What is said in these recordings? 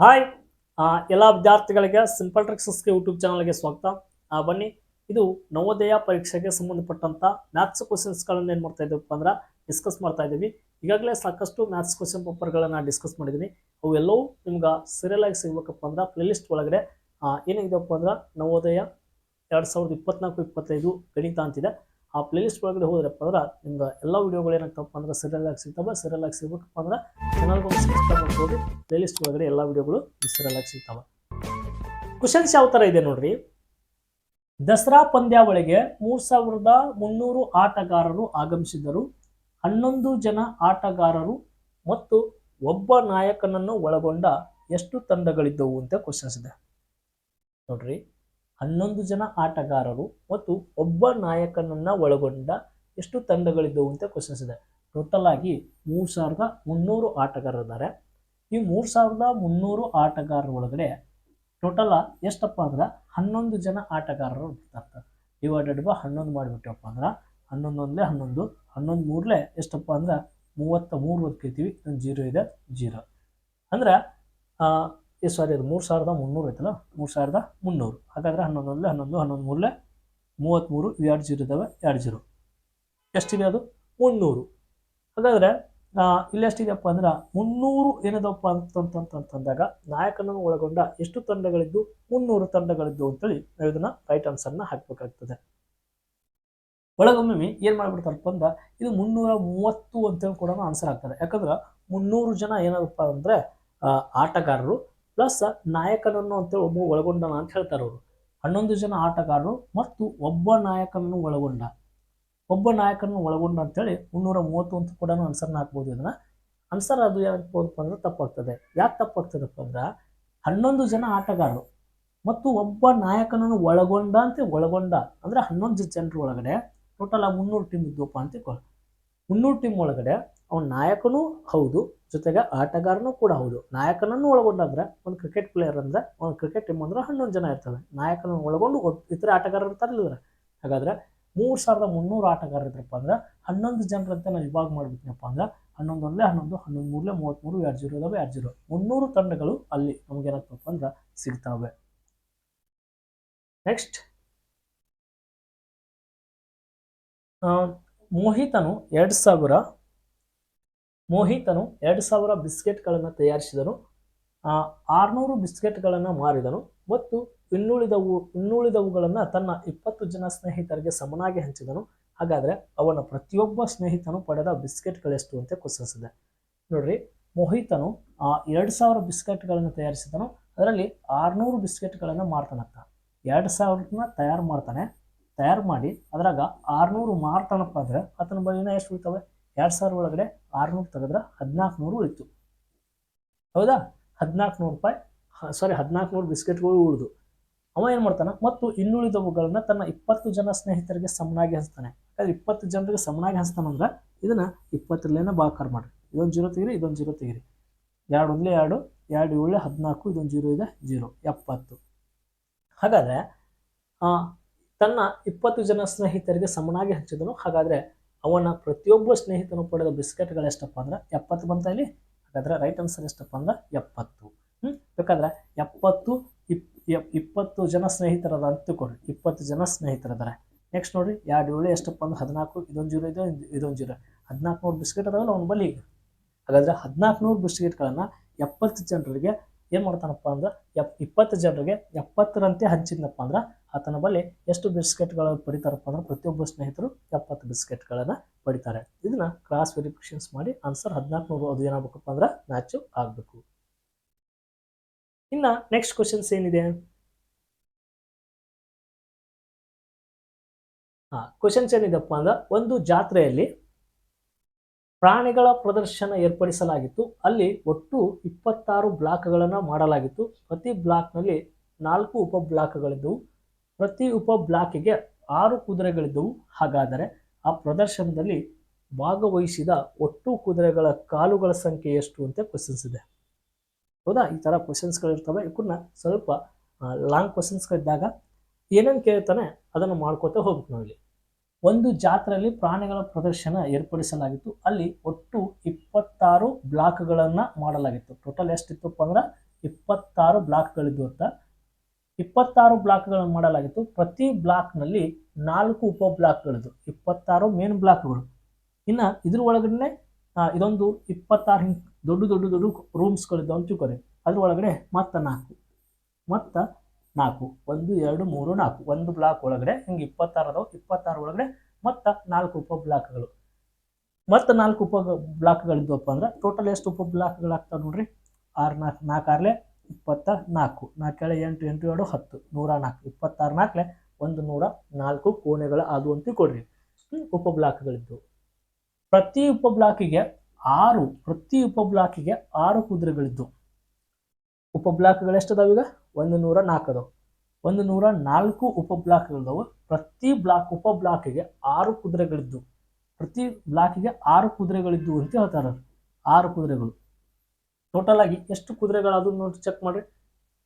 Hi ಎಲ್ಲ ವಿದ್ಯಾರ್ಥಿಗಳಿಗೆ simple ಟ್ರಿಕ್ಸಸ್ಗೆ YouTube ಚಾನಲ್ಗೆ ಸ್ವಾಗತ. ಬನ್ನಿ, ಇದು ನವೋದಯ ಪರೀಕ್ಷೆಗೆ ಸಂಬಂಧಪಟ್ಟಂತ ಮ್ಯಾಥ್ಸ್ ಕ್ವಶನ್ಸ್ಗಳನ್ನು ಏನು ಮಾಡ್ತಾ ಇದ್ದೀವಪ್ಪ ಅಂದ್ರೆ ಡಿಸ್ಕಸ್ ಮಾಡ್ತಾ ಇದ್ದೀವಿ ಈಗಾಗಲೇ ಸಾಕಷ್ಟು ಮ್ಯಾಥ್ಸ್ ಕ್ವಶನ್ ಪೇಪರ್ಗಳನ್ನ ಡಿಸ್ಕಸ್ ಮಾಡಿದ್ದೀನಿ ಅವೆಲ್ಲವೂ ನಿಮ್ಗೆ ಸೀರಿಯಲ್ ಆಗಿ ಸಿಗ್ಬೇಕಪ್ಪ ಅಂದ್ರೆ ಪ್ಲೇಲಿಸ್ಟ್ ಒಳಗಡೆ ಏನಿದೆಯಪ್ಪ ಅಂದ್ರೆ ನವೋದಯ ಎರಡು ಸಾವಿರದ ಇಪ್ಪತ್ನಾಲ್ಕು, ಇಪ್ಪತ್ತೈದು ಗಣಿತ ಅಂತಿದೆ. ಆ ಪ್ಲೇಲಿಸ್ಟ್ ಒಳಗಡೆ ಹೋದ್ರಪ್ಪ ಅಂದ್ರೆ ನಿಮ್ಗೆ ಎಲ್ಲ ವಿಡಿಯೋಗಳು ಏನಾಗ್ತಪ್ಪ ಅಂದ್ರೆ ಸೀರಿಯಲ್ ಆಗಿ ಸಿಗ್ತವೆ ಸೀರಿಯಲ್ ಆಗಿ ಸಿಗ್ಬೇಕಪ್ಪ ಅಂದ್ರೆ ಚಾನಲ್ಗೆ ಒಂದು ಸಬ್ಸ್ಕ್ರೈಬ್ ಮಾಡ್ಬೋದು ಪ್ಲೇಲಿಸ್ಟ್ ಒಳಗಡೆ ಎಲ್ಲ ವಿಡಿಯೋಗಳು ಸೀರಿಯಲ್ ಆಗಿ ಸಿಗ್ತವೆ. ಕ್ವಶನ್ಸ್ ಯಾವ ಥರ ಇದೆ ನೋಡ್ರಿ? ದಸರಾ ಪಂದ್ಯಾವಳಿಗೆ ಮೂರು ಸಾವಿರದ ಮುನ್ನೂರು ಆಟಗಾರರು ಆಗಮಿಸಿದ್ದರು. ಹನ್ನೊಂದು ಜನ ಆಟಗಾರರು ಮತ್ತು ಒಬ್ಬ ನಾಯಕನನ್ನು ಒಳಗೊಂಡ ಎಷ್ಟು ತಂಡಗಳಿದ್ದವು ಅಂತ ಕ್ವಶನ್ಸ್ ಇದೆ. ನೋಡ್ರಿ. ಹನ್ನೊಂದು ಜನ ಆಟಗಾರರು ಮತ್ತು ಒಬ್ಬ ನಾಯಕನನ್ನು ಒಳಗೊಂಡ ಎಷ್ಟು ತಂಡಗಳಿದ್ದವು ಅಂತ ಕ್ವಶನ್ಸ್ ಇದೆ. ಟೋಟಲ್ ಆಗಿ ಮೂರು ಸಾವಿರದ ಮುನ್ನೂರು ಆಟಗಾರರಿದ್ದಾರೆ ಈ ಮೂರು ಸಾವಿರದ ಮುನ್ನೂರು ಆಟಗಾರರ ಒಳಗಡೆ ಟೋಟಲ್ ಎಷ್ಟಪ್ಪ ಅಂದ್ರೆ ಹನ್ನೊಂದು ಜನ ಆಟಗಾರರು ಇರ್ತಾರೆ. ಡಿವೈಡೆಡ್ ಬೈ ಹನ್ನೊಂದು ಮಾಡಿಬಿಟ್ಟಪ್ಪ ಅಂದ್ರೆ ಹನ್ನೊಂದೊಂದಲೇ ಹನ್ನೊಂದು ಹನ್ನೊಂದು ಮೂರಲೇ ಎಷ್ಟಪ್ಪ ಅಂದ್ರೆ ಮೂವತ್ತ ಮೂರು ಓದ್ಕೈತೀವಿ ಜೀರೋ ಇದೆ, ಜೀರೋ. ಅಂದ್ರೆ ಈ ಸಾರಿ ಅದು ಮೂರು ಸಾವಿರದ ಮುನ್ನೂರು ಐತಲ್ಲ ಮೂರು ಸಾವಿರದ ಮುನ್ನೂರು. ಹಾಗಾದರೆ ಹನ್ನೊಂದು ಒಂದಲೇ ಹನ್ನೊಂದು ಹನ್ನೊಂದು ಮೂರಲೇ ಮೂವತ್ತ್ಮೂರು ಇವು ಎರಡು ಜೀರೋ ಇದ್ದಾವೆ ಎರಡು ಜೀರೋ. ಎಷ್ಟಿದೆ ಅದು? ಮುನ್ನೂರು. ಹಾಗಾದರೆ ಆ, ಇಲ್ಲಿ ಎಷ್ಟಿದೆಯಪ್ಪ ಅಂದ್ರೆ ಮುನ್ನೂರು ಏನದಪ್ಪ ಅಂತಂತಂತಂದಾಗ ನಾಯಕನನ್ನು ಒಳಗೊಂಡ ಎಷ್ಟು ತಂಡಗಳಿದ್ದು ಮುನ್ನೂರು ತಂಡಗಳಿದ್ದು ಅಂತೇಳಿ ನಾವು ಇದನ್ನ ರೈಟ್ ಆನ್ಸರ್ನ ಹಾಕಬೇಕಾಗ್ತದೆ. ಒಳಗೊಮ್ಮೆ ಏನು ಮಾಡ್ಬಿಡ್ತಾರಪ್ಪ ಅಂದ್ರೆ ಇದು ಮುನ್ನೂರ ಮೂವತ್ತು ಅಂತೇಳಿ ಕೂಡ ಆನ್ಸರ್ ಆಗ್ತದೆ. ಯಾಕಂದ್ರೆ ಮುನ್ನೂರು ಜನ ಏನಪ್ಪ ಅಂದ್ರೆ ಆಟಗಾರರು ಪ್ಲಸ್ ನಾಯಕನನ್ನು ಅಂತೇಳಿ ಒಬ್ಬ ಒಳಗೊಂಡನ ಅಂತ ಹೇಳ್ತಾರೆ ಅವರು. ಹನ್ನೊಂದು ಜನ ಆಟಗಾರರು ಮತ್ತು ಒಬ್ಬ ನಾಯಕನನ್ನು ಒಳಗೊಂಡ. ಒಬ್ಬ ನಾಯಕನನ್ನು ಒಳಗೊಂಡ ಅಂತೇಳಿ ಮುನ್ನೂರ ಮೂವತ್ತು ಅಂತ ಕೂಡ ಆನ್ಸರ್ನ ಹಾಕ್ಬೋದು ಇದನ್ನ. ಆನ್ಸರ್ ಅದು ಯಾಕಪ್ಪ ಅಂದ್ರೆ ತಪ್ಪಾಗ್ತದೆ. ಯಾಕೆ ತಪ್ಪಾಗ್ತದಪ್ಪ ಅಂದ್ರೆ ಹನ್ನೊಂದು ಜನ ಆಟಗಾರರು ಮತ್ತು ಒಬ್ಬ ನಾಯಕನನ್ನು ಒಳಗೊಂಡ ಅಂತ ಒಳಗೊಂಡ. ಅಂದ್ರೆ ಹನ್ನೊಂದು ಜನರ ಒಳಗಡೆ ಟೋಟಲ್ ಆ ಮುನ್ನೂರು ಟೀಮ್ ಇದ್ವಪ್ಪ ಅಂತ. ಮುನ್ನೂರು ಟೀಮ್ ಒಳಗಡೆ ಅವ್ನ ನಾಯಕನೂ ಹೌದು, ಜೊತೆಗೆ ಆಟಗಾರನೂ ಕೂಡ ಹೌದು. ನಾಯಕನನ್ನು ಒಳಗೊಂಡಂದ್ರೆ ಒಂದು ಕ್ರಿಕೆಟ್ ಪ್ಲೇಯರ್ ಅಂದ್ರೆ, ಒಂದು ಕ್ರಿಕೆಟ್ ಟೀಮ್ ಅಂದ್ರೆ ಹನ್ನೊಂದು ಜನ ಇರ್ತವೆ ನಾಯಕನನ್ನು ಒಳಗೊಂಡು ಇತರ ಆಟಗಾರರು ಇರ್ತಾರಲ್ಲ ಹಾಗಾದ್ರೆ ಮೂರು ಸಾವಿರದ ಮುನ್ನೂರು ಆಟಗಾರರು ಇದ್ರಪ್ಪ ಅಂದ್ರೆ ಹನ್ನೊಂದು ಜನರಂತೆ ನಾವು ವಿಭಾಗ ಮಾಡ್ಬಿಟ್ಟಿನಪ್ಪ ಅಂದ್ರೆ ಹನ್ನೊಂದು ಹನ್ನೊಂದು ಹನ್ನೊಂದು ಮೂರಲೇ ಮೂವತ್ತ್ಮೂರು ಎರಡು ಜೀರೋ ಇದಾವೆ, ಎರಡು ಜೀರೋ. ಮುನ್ನೂರು ತಂಡಗಳು ಅಲ್ಲಿ ನಮ್ಗೆ ಏನಾಗ್ತಪ್ಪ ಅಂದ್ರೆ ಸಿಗ್ತಾವೆ. ನೆಕ್ಸ್ಟ್ ಮೋಹಿತನು ಎರಡು ಸಾವಿರ, ಮೋಹಿತನು ಎರಡು ಸಾವಿರ ಬಿಸ್ಕೆಟ್ಗಳನ್ನು ತಯಾರಿಸಿದನು. ಆರ್ನೂರು ಬಿಸ್ಕೆಟ್ಗಳನ್ನು ಮಾರಿದನು ಮತ್ತು ಇನ್ನುಳಿದವು, ಇನ್ನುಳಿದವುಗಳನ್ನು ತನ್ನ ಇಪ್ಪತ್ತು ಜನ ಸ್ನೇಹಿತರಿಗೆ ಸಮನಾಗಿ ಹಂಚಿದನು. ಹಾಗಾದರೆ ಅವನ ಪ್ರತಿಯೊಬ್ಬ ಸ್ನೇಹಿತನು ಪಡೆದ ಬಿಸ್ಕೆಟ್ಗಳೆಷ್ಟು ಅಂತ ಇದೆ. ನೋಡ್ರಿ, ಮೋಹಿತನು ಎರಡು ಸಾವಿರ ಬಿಸ್ಕೆಟ್ಗಳನ್ನು ತಯಾರಿಸಿದನು. ಅದರಲ್ಲಿ ಆರುನೂರು ಬಿಸ್ಕೆಟ್ಗಳನ್ನು ಮಾರ್ತಾನಂತ. ಎರಡು ಸಾವಿರನ ತಯಾರು ಮಾಡ್ತಾನೆ. ತಯಾರು ಮಾಡಿ ಅದ್ರಾಗ ಆರ್ನೂರು ಮಾರ್ತಾನಪ್ಪ ಅಂದ್ರೆ ಆತನ ಬಳಿ ಎಷ್ಟು ಉಳಿತವೆ? ಎರಡು ಸಾವಿರ ಒಳಗಡೆ ಆರ್ನೂರು ತೆಗೆದ್ರೆ ಹದಿನಾಲ್ಕು ನೂರು ಉಳಿತು. ಹೌದಾ? ಹದಿನಾಲ್ಕು ನೂರು ರೂಪಾಯಿ ಸಾರಿ ಹದಿನಾಲ್ಕು ನೂರು ಬಿಸ್ಕೆಟ್ಗಳು ಉಳಿದು. ಅವ ಏನು ಮಾಡ್ತಾನೆ? ಮತ್ತು ಇನ್ನುಳಿದವುಗಳನ್ನ ತನ್ನ ಇಪ್ಪತ್ತು ಜನ ಸ್ನೇಹಿತರಿಗೆ ಸಮನಾಗಿ ಹಂಚ್ತಾನೆ. ಯಾಕಂದ್ರೆ ಇಪ್ಪತ್ತು ಜನರಿಗೆ ಸಮನಾಗಿ ಹಂಚ್ತಾನಂದ್ರೆ ಇದನ್ನ ಇಪ್ಪತ್ತರಲ್ಲೇನ ಬಾಕರ್ ಮಾಡ್ರಿ. ಇದೊಂದು ಜೀರೋ ತೆಗಿರಿ, ಇದೊಂದು ಜೀರೋ ತೆಗಿರಿ. ಎರಡು ಒಂದಲೇ ಎರಡು ಎರಡು ಏಳು ಹದಿನಾಲ್ಕು, ಇದೊಂದು ಜೀರೋ ಇದೆ ಜೀರೋ. ಎಪ್ಪತ್ತು. ಹಾಗಾದ್ರೆ ತನ್ನ ಇಪ್ಪತ್ತು ಜನ ಸ್ನೇಹಿತರಿಗೆ ಸಮನಾಗಿ ಹಂಚಿದನು ಹಾಗಾದ್ರೆ ಅವನ ಪ್ರತಿಯೊಬ್ಬ ಸ್ನೇಹಿತನು ಪಡೆದ ಬಿಸ್ಕೆಟ್ಗಳು ಎಷ್ಟಪ್ಪ ಅಂದ್ರೆ ಎಪ್ಪತ್ತು ಬಂತ ಇಲ್ಲಿ? ಹಾಗಾದ್ರೆ ರೈಟ್ ಆನ್ಸರ್ ಎಷ್ಟಪ್ಪ ಅಂದ್ರೆ ಎಪ್ಪತ್ತು. ಹ್ಞೂ ಬೇಕಾದ್ರೆ ಎಪ್ಪತ್ತು, ಇಪ್ ಇಪ್ಪತ್ತು ಜನ ಸ್ನೇಹಿತರದ ಅಂತ ತಿಳ್ಕೊಳ್ರಿ ಇಪ್ಪತ್ತು ಜನ ಸ್ನೇಹಿತರದಾರೆ ನೆಕ್ಸ್ಟ್ ನೋಡಿ ಎರಡು ಏಳು ಎಷ್ಟಪ್ಪ ಅಂದ್ರೆ ಹದಿನಾಲ್ಕು, ಇದೊಂದು ಜೀರೋ ಇದೆ ಇದೊಂದು ಜೀರೋ. ಹದಿನಾಲ್ಕು ನೂರು ಬಿಸ್ಕೆಟ್ ಅದಾವಲ್ಲ ಅವ್ನ ಹಾಗಾದರೆ ಹಾಗಾದ್ರೆ ಹದಿನಾಲ್ಕು ನೂರು ಬಿಸ್ಕೆಟ್ಗಳನ್ನು ಎಪ್ಪತ್ತು ಜನರಿಗೆ ಏನು ಮಾಡ್ತಾನಪ್ಪ ಅಂದ್ರೆ, ಎಪ್, ಇಪ್ಪತ್ತು ಜನರಿಗೆ ಎಪ್ಪತ್ತರಂತೆ ಹಂಚಿದ್ನಪ್ಪ ಅಂದ್ರೆ, ಆತನ ಬಳಿ ಎಷ್ಟು ಬಿಸ್ಕೆಟ್ಗಳು ಪಡಿತಾರಪ್ಪ ಅಂದ್ರೆ, ಪ್ರತಿಯೊಬ್ಬ ಸ್ನೇಹಿತರು ಎಪ್ಪತ್ತು ಬಿಸ್ಕೆಟ್ಗಳನ್ನು ಪಡಿತಾರೆ. ಇದನ್ನ ಕ್ರಾಸ್ ವೆರಿಫಿಕೇಶನ್ಸ್ ಮಾಡಿ ಆನ್ಸರ್ ಹದಿನಾಲ್ಕು ನೂರು ಅದು ಏನಾಗಬೇಕಪ್ಪ ಅಂದ್ರೆ ಮ್ಯಾಚು ಆಗಬೇಕು. ಇನ್ನ ನೆಕ್ಸ್ಟ್ ಕ್ವಶನ್ಸ್ ಏನಿದೆ? ಹಾ ಕ್ವಶನ್ಸ್ ಏನಿದೆಪ್ಪ ಅಂದ್ರೆ, ಒಂದು ಜಾತ್ರೆಯಲ್ಲಿ ಪ್ರಾಣಿಗಳ ಪ್ರದರ್ಶನ ಏರ್ಪಡಿಸಲಾಗಿತ್ತು. ಅಲ್ಲಿ ಒಟ್ಟು ಇಪ್ಪತ್ತಾರು ಬ್ಲಾಕ್ಗಳನ್ನು ಮಾಡಲಾಗಿತ್ತು. ಪ್ರತಿ ಬ್ಲಾಕ್ನಲ್ಲಿ ನಾಲ್ಕು ಉಪ ಬ್ಲಾಕ್ಗಳಿದ್ದವು. ಪ್ರತಿ ಉಪ ಬ್ಲಾಕಿಗೆ ಆರು ಕುದುರೆಗಳಿದ್ದವು. ಹಾಗಾದರೆ ಆ ಪ್ರದರ್ಶನದಲ್ಲಿ ಭಾಗವಹಿಸಿದ ಒಟ್ಟು ಕುದುರೆಗಳ ಕಾಲುಗಳ ಸಂಖ್ಯೆ ಎಷ್ಟು ಅಂತ ಕ್ವಶನ್ಸ್ ಇದೆ. ಹೌದಾ? ಈ ಥರ ಕ್ವಶನ್ಸ್ಗಳಿರ್ತವೆ ಇವನ್ನ ಸ್ವಲ್ಪ ಲಾಂಗ್ ಕ್ವಶನ್ಸ್ಗಳಿದ್ದಾಗ ಏನೇನು ಕೇಳ್ತಾನೆ ಅದನ್ನು ಮಾಡ್ಕೋತಾ ಹೋಗ್ಬೇಕು ನಾವಿಲ್ಲಿ. ಒಂದು ಜಾತ್ರೆಯಲ್ಲಿ ಪ್ರಾಣಿಗಳ ಪ್ರದರ್ಶನ ಏರ್ಪಡಿಸಲಾಗಿತ್ತು. ಅಲ್ಲಿ ಒಟ್ಟು ಇಪ್ಪತ್ತಾರು ಬ್ಲಾಕ್ಗಳನ್ನು ಮಾಡಲಾಗಿತ್ತು. ಟೋಟಲ್ ಎಷ್ಟಿತ್ತಪ್ಪ ಅಂದ್ರೆ ಇಪ್ಪತ್ತಾರು ಬ್ಲಾಕ್ಗಳಿದ್ವು ಅಂತ. ಇಪ್ಪತ್ತಾರು ಬ್ಲಾಕ್ಗಳನ್ನು ಮಾಡಲಾಗಿತ್ತು. ಪ್ರತಿ ಬ್ಲಾಕ್ನಲ್ಲಿ ನಾಲ್ಕು ಉಪ ಬ್ಲಾಕ್ಗಳಿದ್ವು. ಇಪ್ಪತ್ತಾರು ಮೇನ್ ಬ್ಲಾಕ್ಗಳು. ಇನ್ನು ಇದ್ರ ಒಳಗಡೆ ಇದೊಂದು ಇಪ್ಪತ್ತಾರು ಹಿಂಗೆ ದೊಡ್ಡ ದೊಡ್ಡ ದೊಡ್ಡ ರೂಮ್ಸ್ಗಳಿದ್ದು ಅಂತ ತಿಳ್ಕೊರಿ ಅದ್ರ ಒಳಗಡೆ ಮತ್ತೆ ನಾಲ್ಕು. ಮತ್ತ ನಾಲ್ಕು, ಒಂದು, ಎರಡು, ಮೂರು, ನಾಲ್ಕು. ಒಂದು ಬ್ಲಾಕ್ ಒಳಗಡೆ, ಹಿಂಗೆ ಇಪ್ಪತ್ತಾರು ಅದಾವೆ, ಇಪ್ಪತ್ತಾರು ಒಳಗಡೆ ಮತ್ತು ನಾಲ್ಕು ಉಪ ಬ್ಲಾಕ್ಗಳು ಮತ್ತು ನಾಲ್ಕು ಉಪ ಬ್ಲಾಕ್ಗಳಿದ್ವಪ್ಪ ಅಂದ್ರೆ ಟೋಟಲ್ ಎಷ್ಟು ಉಪ ಬ್ಲಾಕ್ಗಳಾಗ್ತಾವೆ ನೋಡ್ರಿ? ಆರು ನಾಲ್ಕು ನಾಲ್ಕು ಆರ್ಲೆ ಇಪ್ಪತ್ತ ನಾಲ್ಕು. ನಾಲ್ಕೇಳೆ ಎಂಟು ಎಂಟು ಎರಡು, ಹತ್ತು. ನೂರ ನಾಲ್ಕು ಇಪ್ಪತ್ತಾರು ನಾಲ್ಕಲೆ ಒಂದು ನೂರ ನಾಲ್ಕು ಕೋಣೆಗಳ ಅದು ಅಂತ ಕೊಡ್ರಿ. ಉಪ ಬ್ಲಾಕ್ಗಳಿದ್ದವು ಪ್ರತಿ ಉಪ ಬ್ಲಾಕಿಗೆ ಆರು, ಪ್ರತಿ ಉಪ ಬ್ಲಾಕಿಗೆ ಆರು ಕುದುರೆಗಳಿದ್ದು ಉಪ ಬ್ಲಾಕ್ಗಳು ಎಷ್ಟದಾವ ಈಗ? ಒಂದು ನೂರ ನಾಲ್ಕು ಅದಾವ ಒಂದು ನೂರ ನಾಲ್ಕು ಉಪ ಬ್ಲಾಕ್ಗಳಿದಾವೆ ಪ್ರತಿ ಬ್ಲಾಕ್ ಉಪ ಬ್ಲಾಕಿಗೆ ಆರು ಕುದುರೆಗಳಿದ್ದು ಪ್ರತಿ ಬ್ಲಾಕಿಗೆ ಆರು ಕುದುರೆಗಳಿದ್ದು ಅಂತ ಹೇಳ್ತಾರೆ ಆರು ಕುದುರೆಗಳು. ಟೋಟಲ್ ಆಗಿ ಎಷ್ಟು ಕುದುರೆಗಳಾದ್ರು ನೋಡಿ ಚೆಕ್ ಮಾಡ್ರಿ.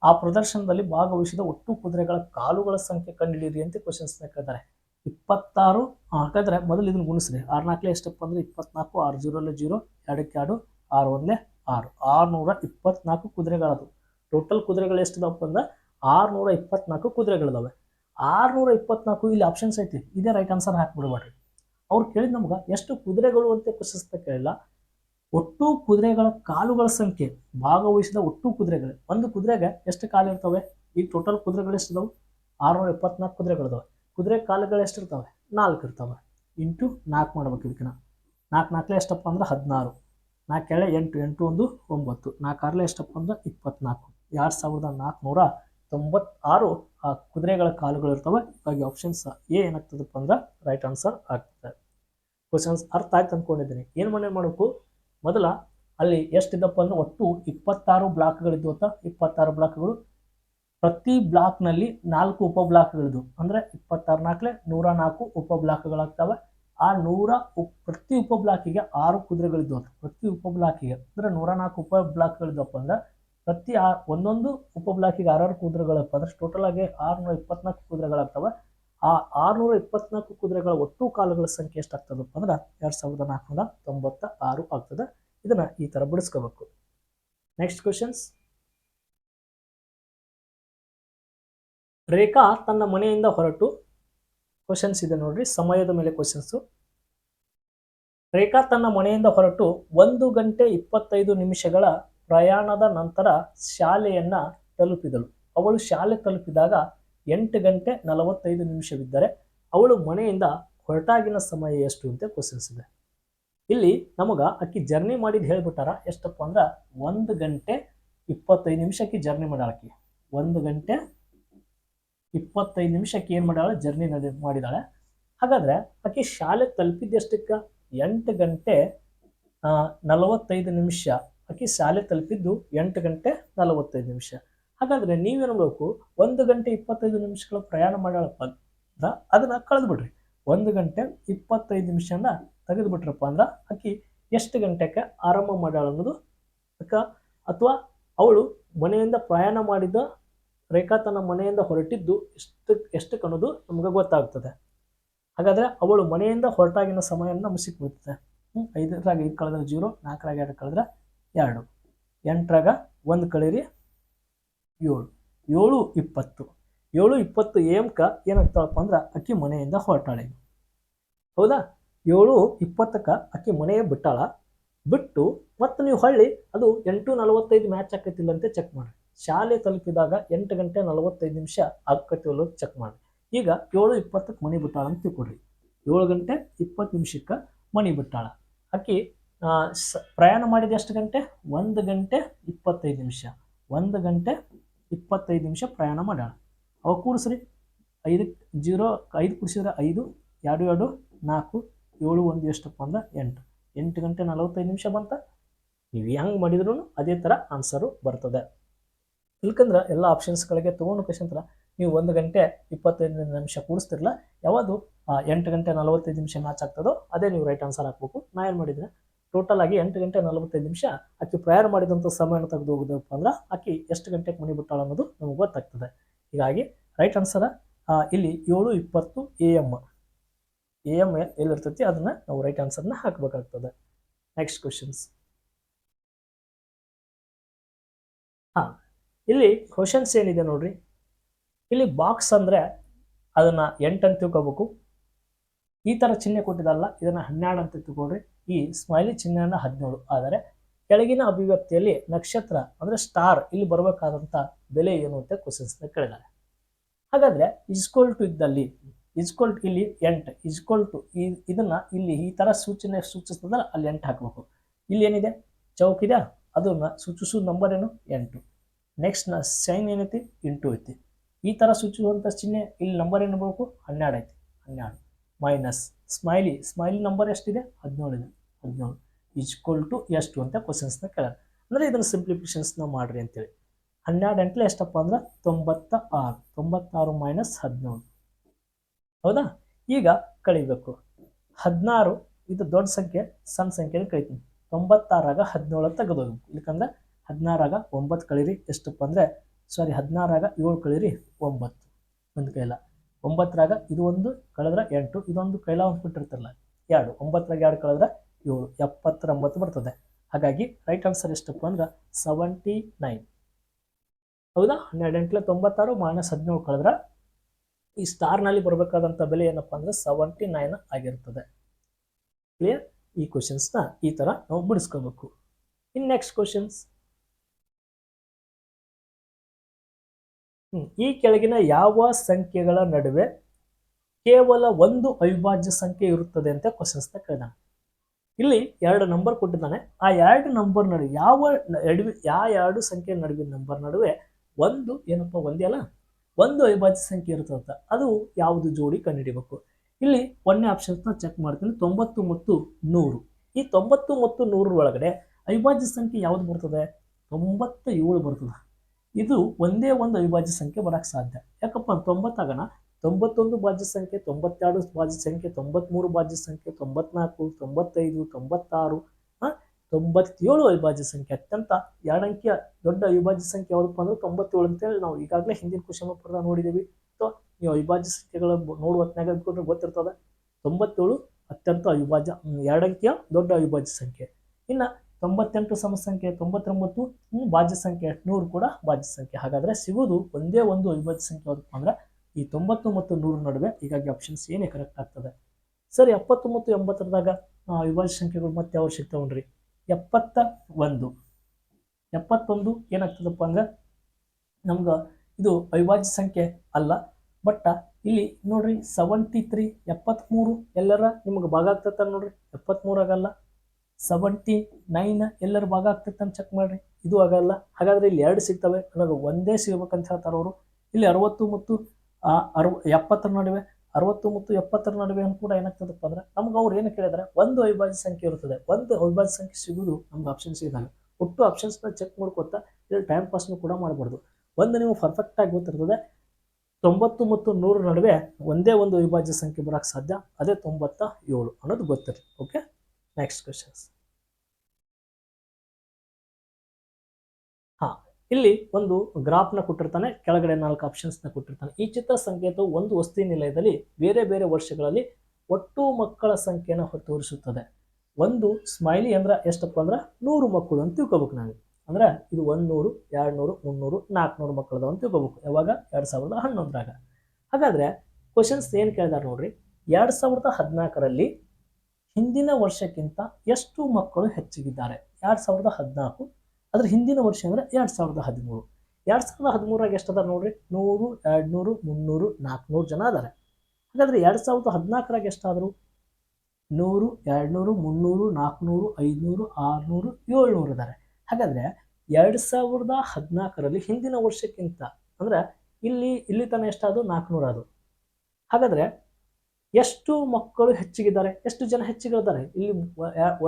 ಆ ಪ್ರದರ್ಶನದಲ್ಲಿ ಭಾಗವಹಿಸಿದ ಒಟ್ಟು ಕುದುರೆಗಳ ಕಾಲುಗಳ ಸಂಖ್ಯೆ ಕಂಡುಹಿಡಿಯಿರಿ ಅಂತ ಕ್ವಶನ್ಸ್ ಕೇಳ್ತಾರೆ. ಇಪ್ಪತ್ತಾರು ಹಾಕಿದ್ರೆ ಮೊದಲು ಇದನ್ನು ಗುಣಿಸ್ರಿ. ಆರು ನಾಲ್ಕಲೇ ಎಷ್ಟಪ್ಪ ಅಂದ್ರೆ ಇಪ್ಪತ್ನಾಲ್ಕು, ಆರು ಜೀರೋಲೆ ಜೀರೋ, ಎರಡಕ್ಕೆ ಎರಡು, ಆರು ಒಂದೇ ಆರು. ಆರುನೂರ ಇಪ್ಪತ್ನಾಲ್ಕು ಕುದುರೆಗಳದು ಟೋಟಲ್ ಕುದುರೆಗಳು ಎಷ್ಟಿದಾವಪ್ಪ ಅಂದ್ರೆ ಆರುನೂರ ಇಪ್ಪತ್ನಾಲ್ಕು ಕುದುರೆಗಳಿದಾವೆ. ಆರುನೂರ ಇಪ್ಪತ್ನಾಲ್ಕು ಇಲ್ಲಿ ಆಪ್ಷನ್ಸ್ ಐತಿ. ಇದೇ ರೈಟ್ ಆನ್ಸರ್ ಹಾಕ್ಬಿಡ್ಬೇಡ್ರಿ. ಅವ್ರು ಕೇಳಿದ ನಮ್ಗೆ ಎಷ್ಟು ಕುದುರೆಗಳು ಅಂತ ಪ್ರಶಸ್ತ ಕೇಳಿಲ್ಲ. ಒಟ್ಟು ಕುದುರೆಗಳ ಕಾಲುಗಳ ಸಂಖ್ಯೆ, ಭಾಗವಹಿಸಿದ ಒಟ್ಟು ಕುದುರೆಗಳು. ಒಂದು ಕುದುರೆಗೆ ಎಷ್ಟು ಕಾಲು ಇರ್ತವೆ? ಈಗ ಟೋಟಲ್ ಕುದುರೆಗಳು ಎಷ್ಟಿದಾವೆ? ಆರುನೂರ ಇಪ್ಪತ್ನಾಲ್ಕು ಕುದುರೆಗಳಿದಾವೆ. ಕುದುರೆ ಕಾಲುಗಳು ಎಷ್ಟಿರ್ತವೆ? ನಾಲ್ಕು ಇರ್ತವೆ. ಇಂಟು ನಾಲ್ಕು ಮಾಡ್ಬೇಕು ಇದಕ್ಕೆ ನಾಲ್ಕು ನಾಲ್ಕಲೆ ಎಷ್ಟಪ್ಪ ಅಂದ್ರೆ ಹದಿನಾರು. ನಾಲ್ಕೇಳೆ ಎಂಟು ಎಂಟು ಒಂದು, ಒಂಬತ್ತು. ನಾಲ್ಕು ಆರಲೆ ಎಷ್ಟಪ್ಪ ಅಂದ್ರೆ ಇಪ್ಪತ್ನಾಲ್ಕು. ಎರಡು ಸಾವಿರದ ನಾಲ್ಕುನೂರ ತೊಂಬತ್ತಾರು ಆ ಕುದುರೆಗಳ ಕಾಲುಗಳು ಇರ್ತವೆ. ಹೀಗಾಗಿ ಆಪ್ಷನ್ಸ್ ಎ ಏನಾಗ್ತದಪ್ಪ ಅಂದ್ರೆ ರೈಟ್ ಆನ್ಸರ್ ಆಗ್ತದೆ. ಕ್ವಶನ್ಸ್ ಅರ್ಥ ಆಯ್ತು ಅಂದ್ಕೊಂಡಿದ್ದೀನಿ ಏನು ಮನೆ ಮಾಡಬೇಕು? ಮೊದಲ ಅಲ್ಲಿ ಎಷ್ಟಿದ್ದಪ್ಪ ಅಂದ್ರೆ ಒಟ್ಟು ಇಪ್ಪತ್ತಾರು ಬ್ಲಾಕ್ಗಳಿದ್ವು ಅಂತ. ಇಪ್ಪತ್ತಾರು ಬ್ಲಾಕ್ಗಳು. ಪ್ರತಿ ಬ್ಲಾಕ್ನಲ್ಲಿ ನಾಲ್ಕು ಉಪ ಬ್ಲಾಕ್ಗಳಿದ್ವು. ಅಂದರೆ ಇಪ್ಪತ್ತಾರು ನಾಲ್ಕಲೆ ನೂರ ನಾಲ್ಕು ಉಪ ಬ್ಲಾಕ್ಗಳಾಗ್ತವೆ. ಆ ನೂರ ಉಪ್ ಪ್ರತಿ ಉಪ ಬ್ಲಾಕಿಗೆ ಆರು ಕುದುರೆಗಳಿದ್ವು ಅಂತ. ಪ್ರತಿ ಉಪ ಬ್ಲಾಕಿಗೆ. ಅಂದರೆ ನೂರ ನಾಲ್ಕು ಉಪ ಬ್ಲಾಕ್ಗಳಿದ್ದಪ್ಪ ಅಂದ್ರೆ ಪ್ರತಿ ಆ ಒಂದೊಂದು ಉಪ ಬ್ಲಾಕಿಗೆ ಆರಾರು ಕುದುರೆಗಳಪ್ಪ ಅಂದ್ರೆ ಟೋಟಲ್ ಆಗಿ ಆರುನೂರ ಇಪ್ಪತ್ನಾಲ್ಕು ಕುದುರೆಗಳಾಗ್ತವೆ ಆ ಆರುನೂರ ಇಪ್ಪತ್ನಾಲ್ಕು ಕುದುರೆಗಳ ಒಟ್ಟು ಕಾಲುಗಳ ಸಂಖ್ಯೆ ಎಷ್ಟಾಗ್ತದಪ್ಪ ಅಂದ್ರೆ ಎರಡು ಸಾವಿರದ ನಾಲ್ಕುನೂರ ತೊಂಬತ್ತ ಆರು ಆಗ್ತದೆ. ಇದನ್ನ ಈ ತರ ಬಿಡಿಸ್ಕೋಬೇಕು. ನೆಕ್ಸ್ಟ್ ಕ್ವಶನ್ಸ್ ರೇಖಾ ತನ್ನ ಮನೆಯಿಂದ ಹೊರಟು. ಕ್ವಶನ್ಸ್ ಇದೆ ನೋಡ್ರಿ, ಸಮಯದ ಮೇಲೆ ಕ್ವಶನ್ಸು ರೇಖಾ ತನ್ನ ಮನೆಯಿಂದ ಹೊರಟು ಒಂದು ಗಂಟೆ ಇಪ್ಪತ್ತೈದು ನಿಮಿಷಗಳ ಪ್ರಯಾಣದ ನಂತರ ಶಾಲೆಯನ್ನು ತಲುಪಿದಳು. ಅವಳು ಶಾಲೆ ತಲುಪಿದಾಗ ಎಂಟು ಗಂಟೆ ನಲವತ್ತೈದು ನಿಮಿಷವಿದ್ದರೆ ಅವಳು ಮನೆಯಿಂದ ಹೊರಟಾಗಿನ ಸಮಯ ಎಷ್ಟು ಅಂತ ಕ್ವಶನ್ಸ್ ಇದೆ. ಇಲ್ಲಿ ನಮಗ ಅಕ್ಕಿ ಜರ್ನಿ ಮಾಡಿದ್ ಹೇಳ್ಬಿಟ್ಟಾರ ಎಷ್ಟಪ್ಪ ಅಂದ್ರೆ ಒಂದು ಗಂಟೆ ಇಪ್ಪತ್ತೈದು ನಿಮಿಷಕ್ಕೆ ಜರ್ನಿ ಮಾಡ್ಯಾಳ ಆಕಿ ಒಂದು ಗಂಟೆ ಇಪ್ಪತ್ತೈದು ನಿಮಿಷಕ್ಕೆ ಏನು ಮಾಡ್ಯಾಳ? ಜರ್ನಿ ನಡೆ, ಮಾಡಿದಾಳೆ. ಹಾಗಾದ್ರೆ ಅಕ್ಕಿ ಶಾಲೆ ತಲುಪಿದ್ದೆಷ್ಟಕ್ಕೆ? ಎಂಟು ಗಂಟೆ ನಲವತ್ತೈದು ನಿಮಿಷ ಆಕಿ ಶಾಲೆ ತಲುಪಿದ್ದು ಎಂಟು ಗಂಟೆ ನಲವತ್ತೈದು ನಿಮಿಷ. ಹಾಗಾದ್ರೆ ನೀವೇನು ಮಾಡಬೇಕು ಒಂದು ಗಂಟೆ ಇಪ್ಪತ್ತೈದು ನಿಮಿಷಗಳ ಪ್ರಯಾಣ ಮಾಡ್ಯಾಳಪ್ಪ ಅಂದ್ರೆ ಅದನ್ನ ಕಳೆದು ಬಿಡ್ರಿ ಒಂದು ಗಂಟೆ ಇಪ್ಪತ್ತೈದು ನಿಮಿಷನ ತೆಗೆದು ಬಿಟ್ರಪ್ಪ ಅಂದ್ರೆ ಆಕೆ ಎಷ್ಟು ಗಂಟೆಗೆ ಆರಂಭ ಮಾಡ್ಯಾಳ ಅನ್ನೋದು ಅಕ್ಕ? ಅಥವಾ ಅವಳು ಮನೆಯಿಂದ ಪ್ರಯಾಣ ಮಾಡಿದ ರೇಖಾ ತನ್ನ ಮನೆಯಿಂದ ಹೊರಟಿದ್ದು ಎಷ್ಟು, ಎಷ್ಟಕ್ಕೆ ಅನ್ನೋದು ನಮ್ಗೆ ಗೊತ್ತಾಗ್ತದೆ. ಹಾಗಾದ್ರೆ ಅವಳು ಮನೆಯಿಂದ ಹೊರಟಾಗಿನ ಸಮಯ ನಮ್ಗೆ ಸಿಕ್ಬಿಡ್ತದೆ. ಹ್ಞೂ ಐದರಾಗ ಐದು ಕಳೆದ್ರೆ ಜೀರೋ, ನಾಲ್ಕರಾಗ ಎರಡು ಕಳೆದ್ರೆ ಎರಡು. ಎಂಟರಾಗ ಒಂದು ಕಳೀರಿ ಏಳು. ಏಳು ಇಪ್ಪತ್ತು. ಏಳು ಇಪ್ಪತ್ತು ಏಮ್ಕ ಏನಾಗ್ತಾಳಪ್ಪ ಅಂದ್ರೆ ಅಕ್ಕಿ ಮನೆಯಿಂದ ಹೊರಟಾಳೆ ಹೌದಾ? ಏಳು ಇಪ್ಪತ್ತಕ್ಕೆ ಅಕ್ಕಿ ಮನೆಯೇ ಬಿಟ್ಟಾಳ. ಬಿಟ್ಟು ಮತ್ತು ನೀವು ಹಳ್ಳಿ, ಅದು ಎಂಟು ನಲವತ್ತೈದು ಮ್ಯಾಚ್ ಆಕೈತಿಲ್ಲ ಅಂತ ಚೆಕ್ ಮಾಡಿ. ಶಾಲೆ ತಲುಪಿದಾಗ ಎಂಟು ಗಂಟೆ ನಲವತ್ತೈದು ನಿಮಿಷ ಆಕೈತಿಲ್ಲ ಚೆಕ್ ಮಾಡಿ. ಈಗ ಏಳು ಇಪ್ಪತ್ತಕ್ಕೆ ಮನೆ ಬಿಟ್ಟಾಳ ಅಂತ ತಿಳ್ಕೊಡ್ರಿ ಏಳು ಗಂಟೆ ಇಪ್ಪತ್ತು ನಿಮಿಷಕ್ಕೆ ಮನೆ ಬಿಟ್ಟಾಳ. ಸ- ಪ್ರಯಾಣ ಮಾಡಿದ ಎಷ್ಟು ಗಂಟೆ? ಒಂದು ಗಂಟೆ ಇಪ್ಪತ್ತೈದು ನಿಮಿಷ. ಒಂದು ಗಂಟೆ ಇಪ್ಪತ್ತೈದು ನಿಮಿಷ ಪ್ರಯಾಣ ಮಾಡ್ಯಾಳ ಅವ ಕೂಡಿಸ್ರಿ. ಐದು, ಜೀರೋ, ಐದು ಕೂಡಿಸಿದ್ರೆ ಐದು, ಎರಡು ಎರಡು, ನಾಲ್ಕು, ಏಳು, ಒಂದು, ಎಷ್ಟಪ್ಪ ಅಂದ್ರೆ ಎಂಟು. ಎಂಟು ಗಂಟೆ ನಲವತ್ತೈದು ನಿಮಿಷ ಬಂತ. ನೀವು ಹೆಂಗೆ ಮಾಡಿದ್ರು ಅದೇ ಥರ ಆನ್ಸರು ಬರ್ತದೆ. ಇಲ್ಕಂದ್ರೆ ಎಲ್ಲ ಆಪ್ಷನ್ಸ್ಗಳಿಗೆ ತೊಗೊಂಡು ಕ್ವಶನ್ ನೀವು ಒಂದು ಗಂಟೆ ಇಪ್ಪತ್ತೈದು ನಿಮಿಷ ಕೂಡಿಸ್ತಿರಲ್ಲ ಯಾವುದು? ಎಂಟು ಗಂಟೆ ನಲವತ್ತೈದು ನಿಮಿಷ ಮ್ಯಾಚ್ ಆಗ್ತದೋ, ಅದೇ ನೀವು ರೈಟ್ ಆನ್ಸರ್ ಹಾಕ್ಬೇಕು. ನಾ ಏನು ಮಾಡಿದ್ರೆ ಟೋಟಲ್ ಆಗಿ ಎಂಟು ಗಂಟೆ ನಲವತ್ತೈದು ನಿಮಿಷ ಆಕೆ ಪ್ರಯಾಣ ಮಾಡಿದಂಥ ಸಮಯನ ತೆಗೆದು ಹೋಗೋದಪ್ಪ ಅಂದ್ರೆ ಆಕೆ ಎಷ್ಟು ಗಂಟೆಗೆ ಮನೆ ಬಿಟ್ಟಾಳ ಅನ್ನೋದು ನಮಗೆ ಗೊತ್ತಾಗ್ತದೆ. ಹೀಗಾಗಿ ರೈಟ್ ಆನ್ಸರ್ ಇಲ್ಲಿ ಏಳು ಇಪ್ಪತ್ತು ಎ ಎಂ ಎ ಎಂ ಎಲ್ಲಿರ್ತೈತಿ ಅದನ್ನ ನಾವು ರೈಟ್ ಆನ್ಸರ್ನ ಹಾಕಬೇಕಾಗ್ತದೆ. ನೆಕ್ಸ್ಟ್ ಕ್ವಶನ್ಸ್ ಹಾಂ, ಇಲ್ಲಿ ಕ್ವಶನ್ಸ್ ಏನಿದೆ ನೋಡ್ರಿ. ಇಲ್ಲಿ ಬಾಕ್ಸ್ ಅಂದರೆ ಅದನ್ನು ಎಂಟು ಅಂತ ತಿಳ್ಕೊಬೇಕು. ಈ ಥರ ಚಿಹ್ನೆ ಕೊಟ್ಟಿದ್ದಲ್ಲ, ಇದನ್ನು ಹನ್ನೆರಡು ಅಂತ ತಿಳ್ಕೊಳ್ರಿ. ಈ ಸ್ಮೈಲಿ ಚಿಹ್ನೆಯನ್ನು ಹದಿನೇಳು. ಆದರೆ ಕೆಳಗಿನ ಅಭಿವ್ಯಕ್ತಿಯಲ್ಲಿ ನಕ್ಷತ್ರ ಅಂದರೆ ಸ್ಟಾರ್ ಇಲ್ಲಿ ಬರಬೇಕಾದಂಥ ಬೆಲೆ ಏನು ಅಂತ ಕ್ವಶನ್ಸ್ನ ಕೇಳಿದ್ದಾರೆ. ಹಾಗಾದರೆ ಇಸ್ಕೋಲ್ ಟು ಇದ್ದಲ್ಲಿ ಇಸ್ಕೋಲ್ ಟು ಇಲ್ಲಿ ಎಂಟು ಇಸ್ಕೋಲ್ ಟು ಈ, ಇದನ್ನು ಇಲ್ಲಿ ಈ ಥರ ಸೂಚನೆ ಸೂಚಿಸ್ತದಲ್ಲ ಅಲ್ಲಿ ಎಂಟು ಹಾಕಬೇಕು. ಇಲ್ಲಿ ಏನಿದೆ? ಚೌಕ್ ಇದೆ. ಅದನ್ನು ಸೂಚಿಸುವ ನಂಬರ್ ಏನು? ಎಂಟು. ನೆಕ್ಸ್ಟ್ನ ಸೈನ್ ಏನೈತಿ? ಇಂಟು ಐತಿ. ಈ ಥರ ಸೂಚಿಸುವಂಥ ಚಿಹ್ನೆ ಇಲ್ಲಿ ನಂಬರ್ ಏನು ಬರಬೇಕು? ಹನ್ನೆರಡು ಐತಿ. ಹನ್ನೆರಡು. ಮೈನಸ್ ಸ್ಮೈಲಿ ಸ್ಮೈಲಿ ನಂಬರ್ ಎಷ್ಟಿದೆ? ಹದಿನೇಳು ಇದೆ. ಹದಿನೇಳು ಈಜ್ಕೊಲ್ ಟು ಎಷ್ಟು ಅಂತ ಕ್ವಶನ್ಸ್ನ ಕೇಳೋಣ. ಅಂದರೆ ಇದನ್ನು ಸಿಂಪ್ಲಿಫಿಕೇಶನ್ಸ್ನ ಮಾಡಿರಿ ಅಂತೇಳಿ. ಹನ್ನೆರಡು ಎಂಟ್ಲೆ ಎಷ್ಟಪ್ಪ ಅಂದ್ರೆ ತೊಂಬತ್ತ ಆರು ತೊಂಬತ್ತಾರು ಮೈನಸ್ ಹದಿನೇಳು. ಹೌದಾ? ಈಗ ಕಳಿಬೇಕು. ಹದಿನಾರು, ಇದು ದೊಡ್ಡ ಸಂಖ್ಯೆ, ಸಣ್ಣ ಸಂಖ್ಯೆಯಲ್ಲಿ ಕಳಿತೀನಿ. ತೊಂಬತ್ತಾರಾಗ ಹದಿನೇಳು ತೆಗೆದೋಗ್ಬೇಕು. ಇಲ್ಲಕಂದ್ರೆ ಹದಿನಾರಾಗ ಒಂಬತ್ತು ಕಳೀರಿ. ಎಷ್ಟಪ್ಪ ಅಂದರೆ ಸಾರಿ ಹದಿನಾರಾಗ ಏಳು ಕಳೀರಿ, ಒಂಬತ್ತು. ಒಂದು ಕೈಲ. ಒಂಬತ್ತರಾಗ ಇದು ಒಂದು, ಕಳೆದ್ರೆ ಎಂಟು. ಇದೊಂದು ಕೈಲ ಒಂದು ಬಿಟ್ಟಿರ್ತಿರಲ್ಲ ಎರಡು. ಒಂಬತ್ತರಾಗ ಎರಡು ಕಳೆದ್ರೆ ಏಳು, ಎಪ್ಪತ್ತೊಂಬತ್ತು ಬರ್ತದೆ. ಹಾಗಾಗಿ ರೈಟ್ ಆನ್ಸರ್ ಎಷ್ಟಪ್ಪ ಅಂದ್ರೆ ಸೆವೆಂಟಿ ನೈನ್ ಹೌದಾ? ಹನ್ನೆರಡು ಎಂಟ್ಲೆ ತೊಂಬತ್ತಾರು ಮೈನಸ್ ಹದಿನೇಳು ಕಳೆದ್ರೆ ಈ ಸ್ಟಾರ್ನಲ್ಲಿ ಬರಬೇಕಾದಂಥ ಬೆಲೆ ಏನಪ್ಪ ಅಂದ್ರೆ ಸೆವೆಂಟಿ ನೈನ್ ಆಗಿರ್ತದೆ. ಕ್ಲಿಯರ್ ಈ ಕ್ವಶನ್ಸ್ನ ಈ ಥರ ನಾವು ಬಿಡಿಸ್ಕೋಬೇಕು. ಇನ್ ನೆಕ್ಸ್ಟ್ ಕ್ವಶನ್ಸ್ ಈ ಕೆಳಗಿನ ಯಾವ ಸಂಖ್ಯೆಗಳ ನಡುವೆ ಕೇವಲ ಒಂದು ಅವಿಭಾಜ್ಯ ಸಂಖ್ಯೆ ಇರುತ್ತದೆ ಅಂತ ಕ್ವಶನ್ಸ್ನ ಕೇಳಿದಾನೆ ಇಲ್ಲಿ ಎರಡು ನಂಬರ್ ಕೊಟ್ಟಿದ್ದಾನೆ. ಆ ಎರಡು ನಂಬರ್ ನಡುವೆ ಯಾವ ಎರಡು ಯಾವ ಎರಡು ಸಂಖ್ಯೆ ನಡುವಿನ ನಂಬರ್ ನಡುವೆ ಒಂದು ಏನಪ್ಪ, ಒಂದೇ ಅಲ್ಲ? ಒಂದು ಅವಿಭಾಜ್ಯ ಸಂಖ್ಯೆ ಇರ್ತದಂತ ಅದು ಯಾವುದು ಜೋಡಿ ಕಂಡುಹಿಡಿಬೇಕು. ಇಲ್ಲಿ ಒಂದನೇ ಆಪ್ಷನ್ಸ್ನ ಚೆಕ್ ಮಾಡ್ತೀನಿ. ತೊಂಬತ್ತು ಮತ್ತು ನೂರು. ಈ ತೊಂಬತ್ತು ಮತ್ತು ನೂರರ ಒಳಗಡೆ ಅವಿಭಾಜ್ಯ ಸಂಖ್ಯೆ ಯಾವುದು ಬರ್ತದೆ? ತೊಂಬತ್ತ ಏಳು ಬರ್ತದೆ. ಇದು ಒಂದೇ ಒಂದು ಅವಿಭಾಜ್ಯ ಸಂಖ್ಯೆ ಬರೋಕ್ಕೆ ಸಾಧ್ಯ. ಯಾಕಪ್ಪ ತೊಂಬತ್ತಾಗಣ ತೊಂಬತ್ತೊಂದು ಭಾಜ್ಯ ಸಂಖ್ಯೆ, ತೊಂಬತ್ತೆರಡು ಭಾಜ್ಯ ಸಂಖ್ಯೆ, ತೊಂಬತ್ಮೂರು ಭಾಜ್ಯ ಸಂಖ್ಯೆ, ತೊಂಬತ್ನಾಲ್ಕು, ತೊಂಬತ್ತೈದು, ತೊಂಬತ್ತಾರು ಹಾಂ ತೊಂಬತ್ತೇಳು ಅವಿಭಾಜ್ಯ ಸಂಖ್ಯೆ, ಅತ್ಯಂತ ಎರಡಂಕಿಯ ದೊಡ್ಡ ಅವಿಭಾಜ್ಯ ಸಂಖ್ಯೆ ಯಾವುದಪ್ಪ ಅಂದ್ರೆ ತೊಂಬತ್ತೇಳು ಅಂತೇಳಿ ನಾವು ಈಗಾಗಲೇ ಹಿಂದಿನ ಕುಶಮ ಪುರ ನೋಡಿದ್ದೀವಿ ಸೊ ನೀವು ಅವಿಭಾಜ್ಯ ಸಂಖ್ಯೆಗಳ ನೋಡುವ ಹೊತ್ನಾಗ ಅಂದ್ಕೊಂಡ್ರೆ ಗೊತ್ತಿರ್ತದೆ. ತೊಂಬತ್ತೇಳು ಅತ್ಯಂತ ಅವಿಭಾಜ್ಯ ಎರಡಂಕಿಯ ದೊಡ್ಡ ಅವಿಭಾಜ್ಯ ಸಂಖ್ಯೆ. ಇನ್ನು ತೊಂಬತ್ತೆಂಟು ಸಮಸಂಖ್ಯೆ, ತೊಂಬತ್ತೊಂಬತ್ತು ಬಾಜ್ಯ ಸಂಖ್ಯೆ ನೂರು ಕೂಡ ಭಾಜ್ಯ ಸಂಖ್ಯೆ. ಹಾಗಾದರೆ ಸಿಗೋದು ಒಂದೇ ಒಂದು ಅವಿಭಾಜ್ಯ ಸಂಖ್ಯೆ ಯಾವುದಪ್ಪ ಅಂದ್ರೆ ಈ ತೊಂಬತ್ತು ಮತ್ತು ನೂರ ನಡುವೆ ಹೀಗಾಗಿ ಆಪ್ಷನ್ಸ್ ಏನೇ ಕರೆಕ್ಟ್ ಆಗ್ತದೆ. ಸರಿ, ಎಪ್ಪತ್ತು ಮತ್ತು ಎಂಬತ್ತರದಾಗ ವಿಭಾಜ್ಯ ಸಂಖ್ಯೆಗಳು ಮತ್ತೆ ಯಾವ ಸಿಗ್ತಾವನ್ರಿ ಎಪ್ಪತ್ತ ಒಂದು ಎಪ್ಪತ್ತೊಂದು ಏನಾಗ್ತದಪ್ಪ ಅಂದ್ರೆ, ನಮ್ಗೆ ಇದು ಅವಿಭಾಜ್ಯ ಸಂಖ್ಯೆ ಅಲ್ಲ, ಬಟ್ ಇಲ್ಲಿ ನೋಡ್ರಿ ಸೆವೆಂಟಿ ತ್ರೀ ಎಪ್ಪತ್ತ್ಮೂರು ಎಲ್ಲರ ನಿಮ್ಗೆ ಭಾಗ ಆಗ್ತೈತೆ ನೋಡ್ರಿ. ಎಪ್ಪತ್ತ್ಮೂರಾಗಲ್ಲ ಸೆವೆಂಟಿ ನೈನ್ ಎಲ್ಲರ ಭಾಗ ಆಗ್ತೈತೆ ಅಂತ ಚೆಕ್ ಮಾಡ್ರಿ. ಇದು ಆಗಲ್ಲ. ಹಾಗಾದ್ರೆ ಇಲ್ಲಿ ಎರಡು ಸಿಗ್ತವೆ. ನನಗೆ ಒಂದೇ ಸಿಗ್ಬೇಕಂತ ಹೇಳ್ತಾರೆ ಅವರು. ಇಲ್ಲಿ ಅರವತ್ತು ಮತ್ತು ಆ, ಅರವ ಎಪ್ಪತ್ತರ ನಡುವೆ ಅರವತ್ತು ಮತ್ತು ಎಪ್ಪತ್ತರ ನಡುವೆ ಕೂಡ ಏನಾಗ್ತದಪ್ಪ ಅಂದ್ರೆ ನಮ್ಗೆ ಅವ್ರು ಏನು ಕೇಳಿದ್ರೆ? ಒಂದು ಅವಿಭಾಜ್ಯ ಸಂಖ್ಯೆ ಇರುತ್ತದೆ. ಒಂದು ಅವಿಭಾಜ್ಯ ಸಂಖ್ಯೆ ಸಿಗೋದು ನಮ್ಗೆ ಆಪ್ಷನ್ಸ್ ಇದ್ದಾವೆ. ಒಟ್ಟು ಆಪ್ಷನ್ಸ್ನ ಚೆಕ್ ಮಾಡ್ಕೊತಾ ಇಲ್ಲಿ ಟೈಮ್ ಪಾಸ್ನು ಕೂಡ ಮಾಡಬಾರ್ದು. ಒಂದು ನೀವು ಪರ್ಫೆಕ್ಟಾಗಿ ಗೊತ್ತಿರ್ತದೆ. ತೊಂಬತ್ತು ಮತ್ತು ನೂರ ನಡುವೆ ಒಂದೇ ಒಂದು ಅವಿಭಾಜ್ಯ ಸಂಖ್ಯೆ ಬರೋಕ್ಕೆ ಸಾಧ್ಯ. ಅದೇ ತೊಂಬತ್ತ ಏಳು ಅನ್ನೋದು ಗೊತ್ತಿರಲಿ. ಓಕೆ ನೆಕ್ಸ್ಟ್ ಕ್ವೆಶನ್ಸ್ ಇಲ್ಲಿ ಒಂದು ಗ್ರಾಫ್ನ ಕೊಟ್ಟಿರ್ತಾನೆ, ಕೆಳಗಡೆ ನಾಲ್ಕು ಆಪ್ಷನ್ಸ್ನ ಕೊಟ್ಟಿರ್ತಾನೆ. ಈ ಚಿತ್ರ ಸಂಕೇತವು ಒಂದು ವಸ್ತಿ ನಿಲಯದಲ್ಲಿ ಬೇರೆ ಬೇರೆ ವರ್ಷಗಳಲ್ಲಿ ಒಟ್ಟು ಮಕ್ಕಳ ಸಂಖ್ಯೆಯನ್ನು ತೋರಿಸುತ್ತದೆ ಒಂದು ಸ್ಮೈಲಿ ಅಂದ್ರೆ ಎಷ್ಟಪ್ಪ ಅಂದ್ರೆ ನೂರು ಮಕ್ಕಳು ಅಂತ ತಿಳ್ಕೊಬೇಕು ನಾವು ಅಂದ್ರೆ ಇದು ಒಂದು ನೂರು ಎರಡು ನೂರು ಮುನ್ನೂರು ನಾಲ್ಕುನೂರು ಮಕ್ಕಳದ ಅಂತ ತಿಳ್ಕೊಬೇಕು. ಯಾವಾಗ? ಎರಡು ಸಾವಿರದ ಹನ್ನೊಂದರಾಗ. ಹಾಗಾದ್ರೆ ಕ್ವಶನ್ಸ್ ಏನು ಕೇಳಿದಾರೆ ನೋಡ್ರಿ? ಎರಡು ಸಾವಿರದ ಹದಿನಾಲ್ಕರಲ್ಲಿ ಹಿಂದಿನ ವರ್ಷಕ್ಕಿಂತ ಎಷ್ಟು ಮಕ್ಕಳು ಹೆಚ್ಚಿಗಿದ್ದಾರೆ? ಎರಡು ಸಾವಿರದ ಹದಿನಾಲ್ಕು ಅದ್ರ ಹಿಂದಿನ ವರ್ಷ ಅಂದರೆ ಎರಡು ಸಾವಿರದ ಹದಿಮೂರು. ಎರಡು ಸಾವಿರದ ಹದಿಮೂರಾಗ ಎಷ್ಟು ಅದಾರ ನೋಡ್ರಿ? ನೂರು ಎರಡು ನೂರು ಮುನ್ನೂರು ನಾಲ್ಕುನೂರು ಜನ ಅದಾರೆ. ಹಾಗಾದ್ರೆ ಎರಡು ಸಾವಿರದ ಹದಿನಾಲ್ಕರಾಗ ಎಷ್ಟಾದರು? ನೂರು, ಎರಡುನೂರು, ಮುನ್ನೂರು ನಾಲ್ಕುನೂರು ಐದುನೂರು, ಆರುನೂರು, ಏಳ್ನೂರು ಇದ್ದಾರೆ ಹಾಗಾದರೆ ಎರಡು ಸಾವಿರದ ಹದಿನಾಲ್ಕರಲ್ಲಿ ಹಿಂದಿನ ವರ್ಷಕ್ಕಿಂತ ಅಂದ್ರೆ ಇಲ್ಲಿ ಇಲ್ಲಿ ತನಕ ಎಷ್ಟಾದ್ರು? ನಾಲ್ಕುನೂರು ಅದು ಹಾಗಾದರೆ ಎಷ್ಟು ಮಕ್ಕಳು ಹೆಚ್ಚಿಗಿದ್ದಾರೆ ಎಷ್ಟು ಜನ ಹೆಚ್ಚಿಗಿದ್ದಾರೆ ಇಲ್ಲಿ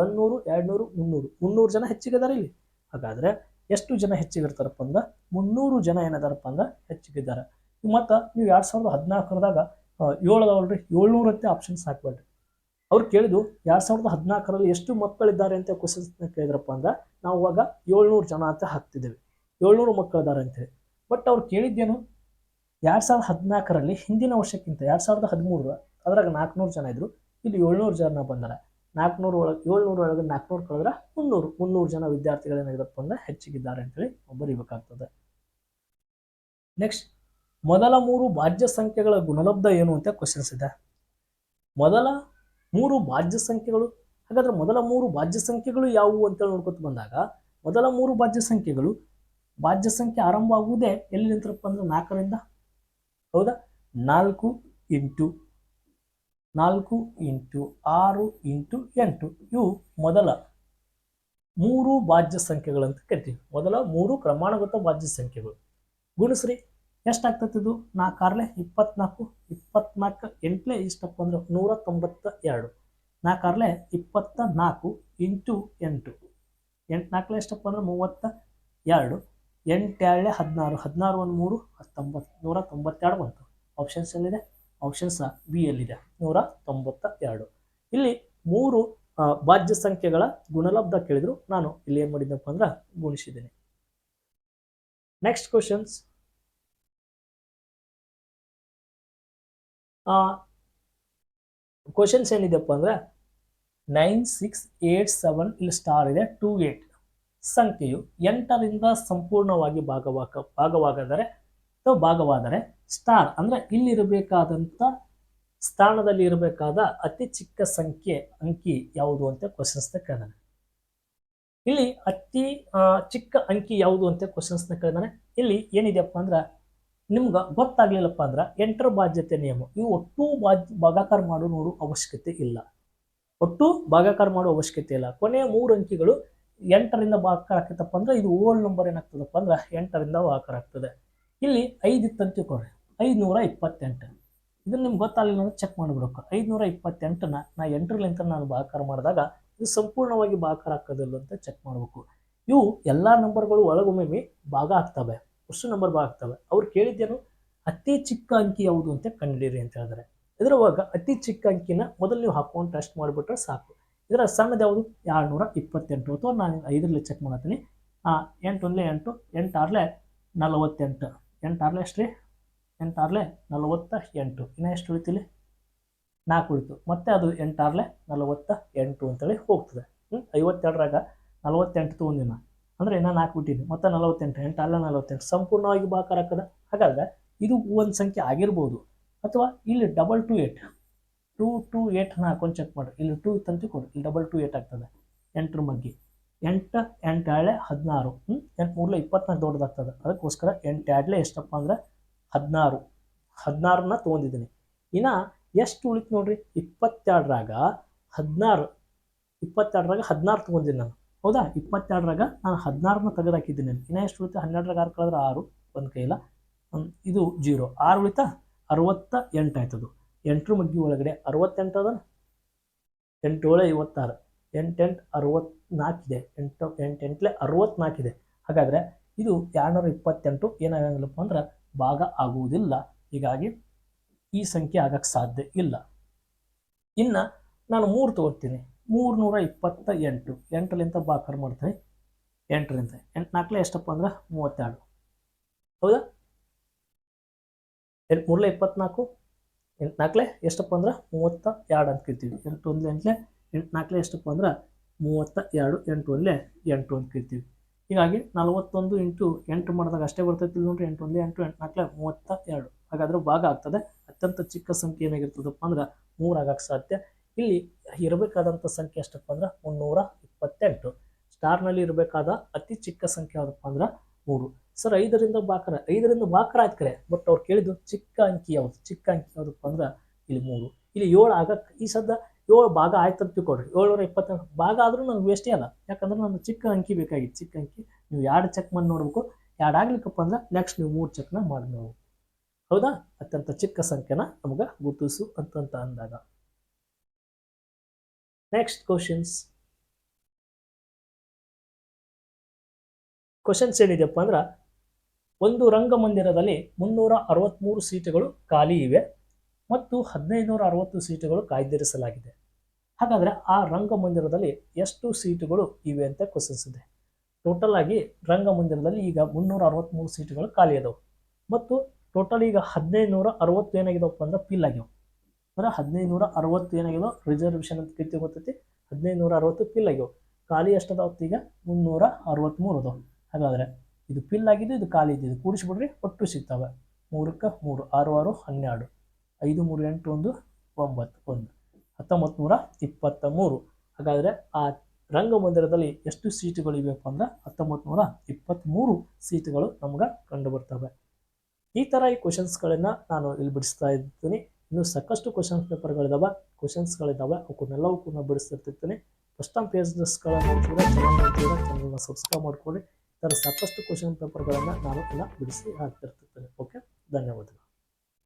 ಒಂದೂರು ಎರಡುನೂರು, ಮುನ್ನೂರು. ಮುನ್ನೂರು ಜನ ಹೆಚ್ಚಿಗಿದ್ದಾರೆ ಇಲ್ಲಿ. ಹಾಗಾದರೆ ಎಷ್ಟು ಜನ ಹೆಚ್ಚಿಗಿರ್ತಾರಪ್ಪ ಅಂದ್ರೆ ಮುನ್ನೂರು ಜನ ಏನಿದಾರಪ್ಪ ಅಂದ್ರೆ ಹೆಚ್ಚಿಗಿದ್ದಾರೆ. ಮತ್ತು ನೀವು ಎರಡು ಸಾವಿರದ ಹದಿನಾಲ್ಕರದಾಗ ಏಳು ಅದಾವಲ್ರಿ ಏಳ್ನೂರತ್ತೆ ಆಪ್ಷನ್ಸ್ ಹಾಕ್ಬೇಡ್ರಿ. ಅವ್ರು ಕೇಳಿದ್ದು ಎರಡು ಸಾವಿರದ ಹದಿನಾಲ್ಕರಲ್ಲಿ ಎಷ್ಟು ಮಕ್ಕಳಿದ್ದಾರೆ ಅಂತ ಕ್ವಶನ್ಸ್ನ ಕೇಳಿದ್ರಪ್ಪ ಅಂದ್ರೆ ನಾವು ಅವಾಗ ಏಳ್ನೂರು ಜನ ಅಂತ ಹಾಕ್ತಿದ್ದೇವೆ. ಏಳ್ನೂರು ಮಕ್ಕಳಿದ್ದಾರೆ ಅಂತೇಳಿ ಬಟ್ ಅವ್ರು ಕೇಳಿದ್ದೇನು? ಎರಡು ಸಾವಿರದ ಹದಿನಾಲ್ಕರಲ್ಲಿ ಹಿಂದಿನ ವರ್ಷಕ್ಕಿಂತ, ಎರಡು ಸಾವಿರದ ಹದಿಮೂರು ಅದ್ರಾಗ ನಾಲ್ಕುನೂರು ಜನ ಇದ್ದರು ಇಲ್ಲಿ ಏಳ್ನೂರು ಜನ ಬಂದಾರೆ. ನಾಲ್ಕುನೂರು ಒಳಗೆ, ಏಳ್ನೂರು ಒಳಗೆ ನಾಲ್ಕುನೂರು ಕಳೆದ್ರೆ ಮುನ್ನೂರು ಮುನ್ನೂರು ಜನ ವಿದ್ಯಾರ್ಥಿಗಳೇನಾಗಿದಪ್ಪ ಅಂದ್ರೆ ಹೆಚ್ಚಿಗಿದ್ದಾರೆ ಅಂತೇಳಿ ಬರೀಬೇಕಾಗ್ತದೆ. ನೆಕ್ಸ್ಟ್ ಮೊದಲ ಮೂರು ಭಾಜ್ಯ ಸಂಖ್ಯೆಗಳ ಗುಣಲಬ್ಧ ಏನು ಅಂತ ಕ್ವಶನ್ಸ್ ಇದೆ. ಮೊದಲ ಮೂರು ಭಾಜ್ಯ ಸಂಖ್ಯೆಗಳು, ಹಾಗಾದ್ರೆ ಮೊದಲ ಮೂರು ಭಾಜ್ಯ ಸಂಖ್ಯೆಗಳು ಯಾವುವು ಅಂತೇಳಿ ನೋಡ್ಕೊತ ಬಂದಾಗ, ಮೊದಲ ಮೂರು ಭಾಜ್ಯ ಸಂಖ್ಯೆಗಳು ಭಾಜ್ಯ ಸಂಖ್ಯೆ ಆರಂಭ ಆಗುವುದೇ ಎಲ್ಲಿ ನಿಂತರಪ್ಪ ಅಂದ್ರೆ ನಾಲ್ಕರಿಂದ? ಹೌದಾ? ನಾಲ್ಕು ಇಂಟು ನಾಲ್ಕು ಇಂಟು ಆರು ಇಂಟು ಎಂಟು. ಇವು ಮೊದಲ ಮೂರು ಭಾಜ್ಯ ಸಂಖ್ಯೆಗಳಂತ ಕರಿತೀವಿ. ಮೊದಲ ಮೂರು ಕ್ರಮಾನುಗತ ಭಾಜ್ಯ ಸಂಖ್ಯೆಗಳು. ಗುಣಿಸ್ರಿ ಇದು? ನಾಲ್ಕಾರ್ಲೆ ಇಪ್ಪತ್ನಾಲ್ಕು ಇಪ್ಪತ್ನಾಲ್ಕು, ಎಂಟ್ಲೆ ಇಷ್ಟಪ್ಪ ಅಂದ್ರೆ ನೂರ ತೊಂಬತ್ತ ಎರಡು ನಾಲ್ಕಾರ್ಲೆ ಇಪ್ಪತ್ತ ನಾಲ್ಕು ಇಂಟು ಎಂಟು. ಎಂಟು ಎಷ್ಟಪ್ಪ ಅಂದ್ರೆ ಮೂವತ್ತ ಎರಡು ಎಂಟೆರಳೆ ಹದಿನಾರು ಹದಿನಾರು ಒಂದು ಮೂರು, ಹತ್ತೊಂಬತ್ತು, ನೂರ ತೊಂಬತ್ತೆರಡು ಬಂತು. ಆಪ್ಷನ್ಸ್ ಎಲ್ಲಿದೆ? ಆಪ್ಷನ್ಸ್ ಬಿ ಎಲ್ಲಿದೆ ನೂರ ತೊಂಬತ್ತ ಎರಡು ಇಲ್ಲಿ ಮೂರು ಭಾಜ್ಯ ಸಂಖ್ಯೆಗಳ ಗುಣಲಬ್ಧ ಕೇಳಿದ್ರು. ನಾನು ಇಲ್ಲಿ ಏನು ಮಾಡಿದ್ದಪ್ಪ ಅಂದ್ರೆ ಗುಣಿಸಿದ್ದೀನಿ. ನೆಕ್ಸ್ಟ್ ಕ್ವಶನ್ಸ್ ಕ್ವಶನ್ಸ್ ಏನಿದೆಪ್ಪ ಅಂದ್ರೆ ನೈನ್ ಸಿಕ್ಸ್ ಏಟ್ ಸೆವೆನ್ ಇಲ್ಲಿ ಸ್ಟಾರ್ ಇದೆ ಟೂ ಏಟ್ ಸಂಖ್ಯೆಯು ಎಂಟರಿಂದ ಸಂಪೂರ್ಣವಾಗಿ ಭಾಗವಾಗ ಭಾಗವಾಗದರೆ ಅಥವಾ ಭಾಗವಾದರೆ ಸ್ಟಾರ್ ಅಂದ್ರೆ ಇಲ್ಲಿರಬೇಕಾದಂಥ ಸ್ಥಾನದಲ್ಲಿ ಇರಬೇಕಾದ ಅತಿ ಚಿಕ್ಕ ಸಂಖ್ಯೆ ಅಂಕಿ ಯಾವುದು ಅಂತ ಕ್ವಶನ್ಸ್ನ ಕೇಳಿದಾನೆ ಇಲ್ಲಿ ಅತಿ ಚಿಕ್ಕ ಅಂಕಿ ಯಾವುದು ಅಂತ ಕ್ವಶನ್ಸ್ನ ಕೇಳಿದಾನೆ ಇಲ್ಲಿ ಏನಿದೆಯಪ್ಪ ಅಂದ್ರೆ ನಿಮ್ಗೆ ಗೊತ್ತಾಗ್ಲಿಲ್ಲಪ್ಪ ಅಂದ್ರೆ ಎಂಟರ ಬಾಧ್ಯತೆ ನಿಯಮ. ಇವು ಒಟ್ಟು ಬಾಧ್ಯ ಭಾಗಾಕಾರ ಮಾಡೋ ನೋಡೋ ಅವಶ್ಯಕತೆ ಇಲ್ಲ. ಒಟ್ಟು ಭಾಗಾಕಾರ ಮಾಡೋ ಅವಶ್ಯಕತೆ ಇಲ್ಲ. ಕೊನೆಯ ಮೂರು ಅಂಕಿಗಳು ಎಂಟರಿಂದ ಭಾಗಕಾರ ಆಗ್ತದಪ್ಪ ಅಂದ್ರೆ ಇದು ಓಲ್ಡ್ ನಂಬರ್ ಏನಾಗ್ತದಪ್ಪ ಅಂದ್ರೆ ಎಂಟರಿಂದ ಭಾಗಾಕಾರ ಆಗ್ತದೆ. ಇಲ್ಲಿ ಐದು ಇತ್ತಂತ ತಿಳ್ಕೊಳ್ರಿ ಐದುನೂರ ಇಪ್ಪತ್ತೆಂಟು ಇದನ್ನು ನಿಮ್ಗೆ ಗೊತ್ತಾಗಲಿಲ್ಲ ಅಂದ್ರೆ ಚೆಕ್ ಮಾಡಿಬಿಡ್ಬೇಕು. ಐದುನೂರ ಇಪ್ಪತ್ತೆಂಟನ್ನ ನಾ ಎಂಟರಲಿಂತ ನಾನು ಬಾಕಾರ ಮಾಡಿದಾಗ ಇದು ಸಂಪೂರ್ಣವಾಗಿ ಭಾಕಾರ ಹಾಕೋದಿಲ್ಲ ಅಂತ ಚೆಕ್ ಮಾಡಬೇಕು. ಇವು ಎಲ್ಲ ನಂಬರ್ಗಳು ಒಳಗೊಮ್ಮೆ ಭಾಗ ಆಗ್ತವೆ. ಅಷ್ಟು ನಂಬರ್ ಭಾಗ ಆಗ್ತವೆ. ಅವ್ರು ಕೇಳಿದ್ದೇನು? ಅತಿ ಚಿಕ್ಕ ಅಂಕಿ ಯಾವುದು ಅಂತ ಕಂಡುಹಿಡಿಯಿರಿ ಅಂತ ಹೇಳಿದ್ರೆ. ಇದರವಾಗ ಅತಿ ಚಿಕ್ಕ ಅಂಕಿನ ಮೊದಲು ನೀವು ಹಾಕೊಂಡು ಟೆಸ್ಟ್ ಮಾಡಿಬಿಟ್ರೆ ಸಾಕು. ಇದರ ಸಣ್ಣದು ಯಾವುದು? ಎರಡುನೂರ ಇಪ್ಪತ್ತೆಂಟು ಅಥವಾ ನಾನು ಐದರಲ್ಲಿ ಚೆಕ್ ಮಾಡತ್ತೀನಿ ಒಂದೇ ಎಂಟು, ಎಂಟಾರಲೆ ನಲವತ್ತೆಂಟು. ಎಂಟಾರ್ಲೆ ಎಷ್ಟು ರೀ ಎಂಟಾರ್ಲೆ ನಲವತ್ತ ಎಂಟು. ಇನ್ನು ಎಷ್ಟು ಉಳಿತೀಲಿ? ನಾಲ್ಕು ಉಳಿತು. ಮತ್ತೆ ಅದು ಎಂಟಾರ್ಲೆ ನಲವತ್ತ ಎಂಟು ಅಂತೇಳಿ ಹೋಗ್ತದೆ. ಹ್ಞೂ ಐವತ್ತೆರಡರಾಗ ನಲವತ್ತೆಂಟು ತೊಗೊಂಡಿನ ಅಂದರೆ ಇನ್ನೂ ನಾಲ್ಕು ಬಿಟ್ಟಿನಿ. ಮತ್ತೆ ನಲವತ್ತೆಂಟು ಎಂಟಾರ್ಲೆ ನಲವತ್ತೆಂಟು ಸಂಪೂರ್ಣವಾಗಿ ಬಾಕಾರ ಆಗ್ತದೆ. ಹಾಗಾದ್ರೆ ಇದು ಒಂದು ಸಂಖ್ಯೆ ಆಗಿರ್ಬೋದು. ಅಥವಾ ಇಲ್ಲಿ double two eight two two ಏಟ್ನ ಹಾಕೊಂಡು ಚೆಕ್ ಮಾಡಿ. ಇಲ್ಲಿ ಟೂ ಇತ್ತಂತ ಕೊಡಿ ಇಲ್ಲಿ ಡಬಲ್ ಟು ಏಟ್ ಆಗ್ತದೆ. ಎಂಟ್ರ ಮಗ್ಗಿ ಎಂಟು ಎಂಟಾಳೆ ಹದಿನಾರು. ಹ್ಞೂ ಎಂಟು ಮೂರಲೆ ಇಪ್ಪತ್ನಾಲ್ಕು ದೊಡ್ಡದಾಗ್ತದೆ. ಅದಕ್ಕೋಸ್ಕರ ಎಂಟಾಡ್ಲೆ ಎಷ್ಟಪ್ಪ ಅಂದ್ರೆ ಹದಿನಾರು. ಹದಿನಾರನ್ನ ತೊಗೊಂಡಿದ್ದೀನಿ. ಇನ್ನು ಎಷ್ಟು ಉಳಿತು ನೋಡ್ರಿ? ಇಪ್ಪತ್ತೆರಡರಾಗ ಹದಿನಾರು. ಇಪ್ಪತ್ತೆರಡರಾಗ ಹದಿನಾರು ತೊಗೊಂಡಿದ್ದೀನಿ ನಾನು. ಹೌದಾ? ಇಪ್ಪತ್ತೆರಡರಾಗ ನಾನು ಹದಿನಾರನ್ನ ತೆಗೆದಾಕಿದ್ದೀನಿ ಇನ್ನು ಎಷ್ಟು ಉಳಿತು? ಹನ್ನೆರಡರಾಗ ಆರು ಕಳೆದ್ರೆ ಆರು. ಒಂದು ಕೈಲ. ಇದು ಜೀರೋ. ಆರು ಉಳಿತಾ? ಅರವತ್ತ ಎಂಟು ಆಯ್ತದು. ಎಂಟ್ರ ಮಗ್ಗಿ ಒಳಗಡೆ ಅರವತ್ತೆಂಟು ಅದ ಎಂಟು ಏಳು ಐವತ್ತಾರು ಎಂಟೆಂಟು ಅರವತ್ನಾಲ್ಕಿದೆ ಎಂಟು ಎಂಟು, ಎಂಟ್ಲೆ ಅರವತ್ನಾಲ್ಕಿದೆ. ಹಾಗಾದರೆ ಇದು ಎರಡುನೂರ ಇಪ್ಪತ್ತೆಂಟು ಏನಾಗಂಗಿಲ್ಲಪ್ಪ ಅಂದ್ರೆ ಭಾಗ ಆಗುವುದಿಲ್ಲ. ಹೀಗಾಗಿ ಈ ಸಂಖ್ಯೆ ಆಗಕ್ಕೆ ಸಾಧ್ಯ ಇಲ್ಲ. ಇನ್ನು ನಾನು ಮೂರು ತಗೋತೀನಿ ಮೂರುನೂರ ಇಪ್ಪತ್ತ ಎಂಟು. ಎಂಟರಿಂದ ಬಾಕರ್ ಮಾಡ್ತೀನಿ. ಎಂಟರಿಂದ ಎಂಟು ನಾಲ್ಕಲೆ ಎಷ್ಟಪ್ಪ ಅಂದ್ರೆ ಮೂವತ್ತೆರಡು. ಹೌದಾ? ಎಂಟು ಮೂರಲೆ ಇಪ್ಪತ್ನಾಲ್ಕು. ಎಂಟು ನಾಲ್ಕಲೆ ಎಷ್ಟಪ್ಪ ಅಂದ್ರೆ ಮೂವತ್ತ ಎರಡು ಅಂತ ಕೇಳ್ತೀವಿ ಎಂಟು, ಒಂದ್ಲೆ ಎಂಟ್ಲೆ. ಎಂಟು ನಾಲ್ಕಲೆ ಎಷ್ಟಪ್ಪ ಅಂದ್ರೆ ಮೂವತ್ತ ಎರಡು ಎಂಟು ಒಂದ್ಲೆ ಎಂಟು ಅಂತ ಕರಿತೀವಿ. ಹೀಗಾಗಿ ನಲವತ್ತೊಂದು ಇಂಟು ಎಂಟು ಮಾಡಿದಾಗ ಅಷ್ಟೇ ಬರ್ತೈತಿ ನೋಡ್ರಿ ಎಂಟು ಒಂದು ಎಂಟು ಎಂಟು ನಾಲ್ಕು ಮೂವತ್ತ ಎರಡು. ಹಾಗಾದ್ರೆ ಭಾಗ ಆಗ್ತದೆ. ಅತ್ಯಂತ ಚಿಕ್ಕ ಸಂಖ್ಯೆ ಏನಾಗಿರ್ತದಪ್ಪ ಅಂದ್ರೆ ಮೂರು ಸಾಧ್ಯ. ಇಲ್ಲಿ ಇರಬೇಕಾದಂಥ ಸಂಖ್ಯೆ ಎಷ್ಟಪ್ಪ ಅಂದ್ರೆ ಮುನ್ನೂರ ಇಪ್ಪತ್ತೆಂಟು. ಸ್ಟಾರ್ನಲ್ಲಿ ಇರಬೇಕಾದ ಅತಿ ಚಿಕ್ಕ ಸಂಖ್ಯೆ ಯಾವುದಪ್ಪ ಅಂದ್ರೆ ಮೂರು. ಸರ್, ಐದರಿಂದ ಬಾಕರ ಐದರಿಂದ ಬಾಕರ ಆಯ್ತು ಬಟ್ ಅವ್ರು ಕೇಳಿದ್ದು ಚಿಕ್ಕ ಅಂಕಿ ಯಾವುದು? ಚಿಕ್ಕ ಅಂಕಿ ಯಾವುದಪ್ಪ ಅಂದ್ರೆ ಇಲ್ಲಿ ಮೂರು. ಇಲ್ಲಿ ಏಳು ಆಗಕ್ಕೆ ಈ ಸದ್ದ ಏಳು ಭಾಗ ಆಯ್ತು ಅಂತ ತಿಳ್ಕೊಡ್ರಿ ಏಳ್ನೂರ ಇಪ್ಪತ್ತೆಂಟು ಭಾಗ ಆದರೂ ನನಗೆ ವೇಸ್ಟೇ ಅಲ್ಲ. ಯಾಕಂದ್ರೆ ನನಗೆ ಚಿಕ್ಕ ಅಂಕಿ ಬೇಕಾಗಿತ್ತು. ಚಿಕ್ಕ ಅಂಕಿ. ನೀವು ಎರಡು ಚೆಕ್ ಮಾಡಿ ನೋಡ್ಬೇಕು. ಎರಡು ಆಗ್ಲಿಕ್ಕಪ್ಪ ಅಂದ್ರೆ ನೆಕ್ಸ್ಟ್ ನೀವು ಮೂರು ಚೆಕ್ನ ಮಾಡಿ ಹೌದಾ? ಅತ್ಯಂತ ಚಿಕ್ಕ ಸಂಖ್ಯೆನ ನಮ್ಗೆ ಗುರುತಿಸು ಅಂತಂತ ಅಂದಾಗ. ನೆಕ್ಸ್ಟ್ ಕ್ವಶನ್ಸ್ ಕ್ವಶನ್ಸ್ ಏನಿದೆಯಪ್ಪ ಅಂದ್ರೆ, ಒಂದು ರಂಗಮಂದಿರದಲ್ಲಿ ಮುನ್ನೂರ ಅರವತ್ತ್ಮೂರು ಸೀಟುಗಳು ಖಾಲಿ ಇವೆ ಮತ್ತು ಹದಿನೈದುನೂರ ಅರವತ್ತು ಸೀಟುಗಳು ಕಾಯ್ದಿರಿಸಲಾಗಿದೆ. ಹಾಗಾದರೆ ಆ ರಂಗಮಂದಿರದಲ್ಲಿ ಎಷ್ಟು ಸೀಟುಗಳು ಇವೆ ಅಂತ ಕ್ವಶನ್ಸ್ ಇದೆ. ಟೋಟಲ್ ಆಗಿ ರಂಗಮಂದಿರದಲ್ಲಿ ಈಗ ಮುನ್ನೂರ ಅರವತ್ತ್ಮೂರು ಸೀಟುಗಳು ಖಾಲಿ ಅದಾವೆ ಮತ್ತು ಟೋಟಲ್ ಈಗ ಹದಿನೈದು ನೂರ ಅರವತ್ತು ಏನಾಗಿದವಪ್ಪ ಅಂದ್ರೆ ಫಿಲ್ ಆಗ್ಯಾವ ಅಂದ್ರೆ ಹದಿನೈದು ನೂರ ಅರವತ್ತು ಏನಾಗಿದೆ ರಿಸರ್ವೇಷನ್ ಅಂತ ಕೀರ್ತಿ ಗೊತ್ತೈತಿ? ಹದಿನೈದು ನೂರ ಅರವತ್ತು ಫಿಲ್ ಆಗ್ಯಾವ ಖಾಲಿ ಎಷ್ಟು ಅದಾವತ್ತು ಈಗ? ಮುನ್ನೂರ ಅರವತ್ತ್ಮೂರು ಅದಾವೆ. ಹಾಗಾದರೆ ಇದು ಫಿಲ್ ಆಗಿದ್ದು ಇದು ಖಾಲಿ ಇದ್ದು ಕೂಡಿಸ್ಬಿಡ್ರಿ, ಒಟ್ಟು ಸಿಗ್ತವೆ. ಮೂರಕ್ಕೆ ಮೂರು, ಆರು ಆರು ಹನ್ನೆರಡು. ಐದು ಮೂರು ಎಂಟು ಒಂದು, ಒಂಬತ್ತು ಒಂದು. ಹತ್ತೊಂಬತ್ತು ನೂರ ಇಪ್ಪತ್ತ ಮೂರು ಹಾಗಾದರೆ ಆ ರಂಗಮಂದಿರದಲ್ಲಿ ಎಷ್ಟು ಸೀಟುಗಳು ಇವೆಯಪ್ಪ ಅಂದ್ರೆ ಹತ್ತೊಂಬತ್ತು ನೂರ ಇಪ್ಪತ್ತ್ಮೂರು ಸೀಟುಗಳು ನಮ್ಗೆ ಕಂಡು ಬರ್ತವೆ ಈ ಥರ ಈ ಕ್ವಶನ್ಸ್ಗಳನ್ನು ನಾನು ಇಲ್ಲಿ ಬಿಡಿಸ್ತಾ ಇರ್ತೀನಿ. ಇನ್ನು ಸಾಕಷ್ಟು ಕ್ವಶನ್ ಪೇಪರ್ಗಳಿದಾವೆ ಕ್ವಶನ್ಸ್ಗಳಿದ್ದಾವೆ ಅವನ್ನೆಲ್ಲವೂ ಕೂಡ ಬಿಡಿಸ್ತಿರ್ತಿರ್ತೀನಿ. ಫಸ್ಟ್ ಟೈಮ್ ಪೇಜಸ್ಗಳನ್ನು ಕೂಡ ಚೆನ್ನಾಗಿರ್ತೀರ ಚಾನಲ್ನ ಸಬ್ಸ್ಕ್ರೈಬ್ ಮಾಡ್ಕೊಳ್ಳಿ. ಈ ಥರ ಸಾಕಷ್ಟು ಕ್ವಶನ್ ಪೇಪರ್ಗಳನ್ನು ನಾನು ಎಲ್ಲ ಬಿಡಿಸಿ ಹಾಕ್ತಿರ್ತಿರ್ತೀನಿ. ಓಕೆ ಧನ್ಯವಾದಗಳು.